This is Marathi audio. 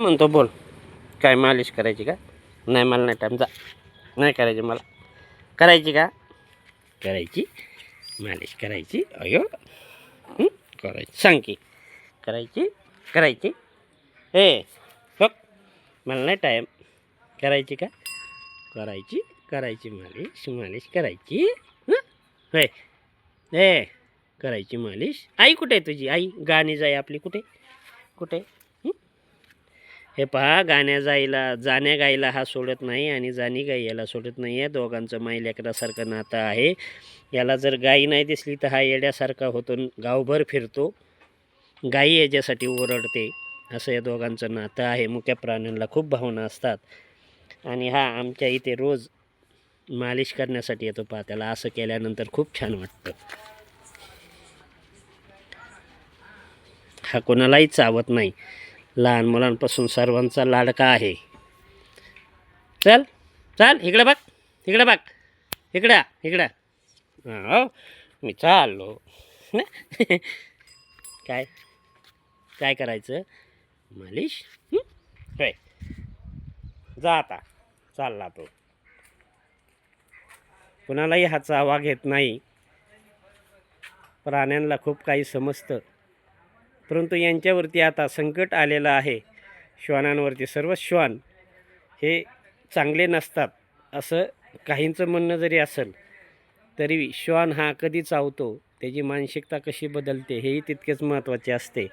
म्हणतो बोल काय मालिश करायची का? नाही मला नाही टाईम जा. नाही करायची मला. करायची का? करायची मालिश करायची अयो. करायची. सांग की. करायची करायची. हे हो मला नाही टाईम करायची का? करायची करायची मालिश मालिश करायची. हे हे ए करायची मालिश. आई कुठे आहे तुझी? आई गाणी जाई आपली कुठे? कुठे? हे पहा गाण्या जायला जाण्या गायला हा सोडत नाही आणि जाणी गाई याला सोडत नाही आहे. दोघांचं माई लेकरासारखं नातं आहे. याला जर गाई नाही दिसली तर हा येड्यासारखा होतो गावभर फिरतो. गाई याच्यासाठी ओरडते. असं या दोघांचं नातं आहे. मुक्या प्राण्यांना खूप भावना असतात. आणि हा आमच्या इथे रोज मालिश करण्यासाठी येतो पहा. त्याला असं केल्यानंतर खूप छान वाटतं. हा कोणालाही चावत नाही. लहान मुलांपासून सर्वांचा लाडका आहे. चल चल इकडे बघ इकडे बघ इकडं इकडं. हो मी चाललो. काय काय करायचं? मालिश? काय जा आता चालला तो. कुणालाही हा चावा घेत नाही. प्राण्यांना खूप काही समजतं. परंतु यांच्यावरती आता संकट आलेलं आहे. श्वानांवरती सर्व श्वान हे चांगले नसतात असं काहींचं म्हणणं जरी असेल तरी श्वान हा कधी चावतो त्याची मानसिकता कशी बदलते हेही तितकेच महत्त्वाचे असते.